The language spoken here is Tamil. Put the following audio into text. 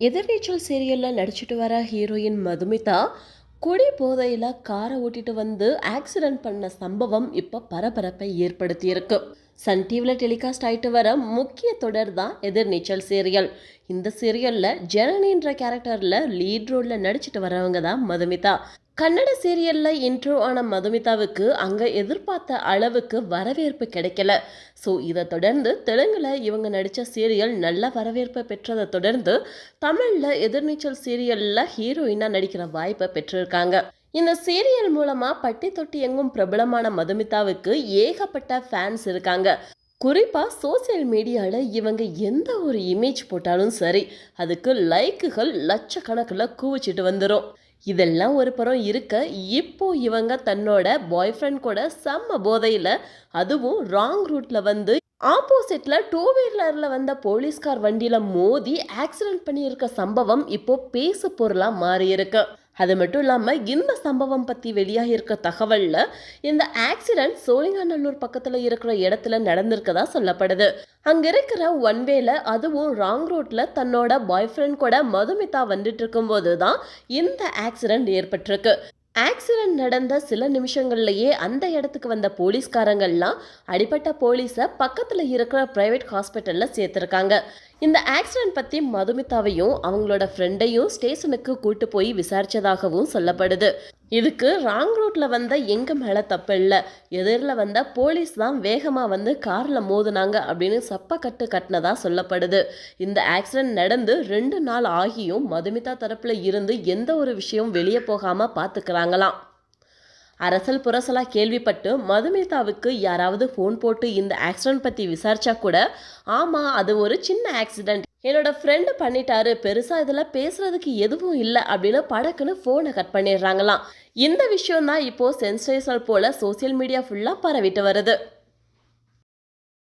எதிர்நீச்சல் சீரியலில் நடிச்சிட்டு வர ஹீரோயின் மதுமிதா குடி போதையில் காரை ஓட்டிட்டு வந்து ஆக்சிடென்ட் பண்ண சம்பவம் இப்போ பரபரப்பை ஏற்படுத்தியிருக்கு. சன் டிவியில் டெலிகாஸ்ட் ஆகிட்டு வர முக்கிய தொடர் தான் எதிர்நீச்சல் சீரியல் இந்த சீரியலில் ஜனனின்ற கேரக்டரில் லீட் ரோலில் நடிச்சிட்டு வரவங்க தான் மதுமிதா. கன்னட சீரியலில் இன்ட்ரோ ஆன மதுமிதாவுக்கு அங்கே எதிர்பார்த்த அளவுக்கு வரவேற்பு கிடைக்கல. ஸோ இதை தொடர்ந்து தெலுங்கில் இவங்க நடித்த சீரியல் நல்ல வரவேற்பை பெற்றதை தொடர்ந்து தமிழில் எதிர்நீச்சல் சீரியலில் ஹீரோயினாக நடிக்கிற வாய்ப்பை பெற்றிருக்காங்க. இந்த சீரியல் மூலமாக பட்டி தொட்டி எங்கும் பிரபலமான மதுமிதாவுக்கு ஏகப்பட்ட ஃபேன்ஸ் இருக்காங்க. குறிப்பாக சோசியல் மீடியாவில் இவங்க எந்த ஒரு இமேஜ் போட்டாலும் சரி அதுக்கு லைக்குகள் லட்சக்கணக்கில் குவிச்சிட்டு வந்துடும் இதெல்லாம் ஒரு புறம் இருக்க இப்போ இவங்க தன்னோட பாய் ஃப்ரெண்ட் கூட செம்ம போதையில் அதுவும் ராங் ரூட்டில் வந்து ஆப்போசிட்ல டூ வீலரில் வந்த போலீஸ்கார் வண்டியில் மோதி ஆக்சிடென்ட் பண்ணியிருக்க சம்பவம் இப்போ பேசு பொருளாக மாறியிருக்கு. அது மட்டும் இல்லாமல் இந்த சம்பவம் பற்றி வெளியாக இருக்க தகவலில் இந்த ஆக்சிடென்ட் சோழிங்கநல்லூர் பக்கத்தில் இருக்கிற இடத்துல நடந்திருக்கதா சொல்லப்படுது. அங்கே இருக்கிற ஒன் வேல அதுவும் ராங் ரோட்டில் தன்னோட பாய் ஃப்ரெண்ட் கூட மதுமிதா வந்துட்டு இருக்கும்போது தான் இந்த ஆக்சிடென்ட் ஏற்பட்டிருக்கு. ஆக்சிடென்ட் நடந்த சில நிமிஷங்கள்லையே அந்த இடத்துக்கு வந்த போலீஸ்காரங்கள்லாம் அடிப்பட்ட போலீஸை பக்கத்தில் இருக்கிற ப்ரைவேட் ஹாஸ்பிட்டலில் சேர்த்துருக்காங்க. இந்த ஆக்சிடென்ட் பற்றி மதுமிதாவையும் அவங்களோட ஃப்ரெண்டையும் ஸ்டேஷனுக்கு கூட்டு போய் விசாரித்ததாகவும் சொல்லப்படுது. இதுக்கு ராங் ரூட்டில் வந்த எங்கள் மேலே தப்பு இல்லை. எதிரில் வந்த போலீஸ் தான் வேகமாக வந்து காரில் மோதுனாங்க அப்படின்னு சப்ப கட்டு கட்டினதாக சொல்லப்படுது. இந்த ஆக்சிடென்ட் நடந்து ரெண்டு நாள் ஆகியும் மதுமிதா தரப்பில் இருந்து எந்த ஒரு விஷயம் வெளியே போகாமல் பார்த்துக்கிறாங்களாம் அரசல் புரசலாக கேள்விப்பட்டு மதுமிதாவுக்கு யாராவது ஃபோன் போட்டு இந்த ஆக்சிடென்ட் பற்றி விசாரிச்சா கூட ஆமாம் அது ஒரு சின்ன ஆக்சிடென்ட் என்னோட ஃப்ரெண்டு பண்ணிட்டாரு பெருசாக இதில் பேசுகிறதுக்கு எதுவும் இல்லை அப்படின்னு படக்குன்னு ஃபோனை கட் பண்ணிடுறாங்களாம். இந்த விஷயம் தான் இப்போது சென்சேஷனல் போல் சோசியல் மீடியா ஃபுல்லாக பரவிட்டு வருது.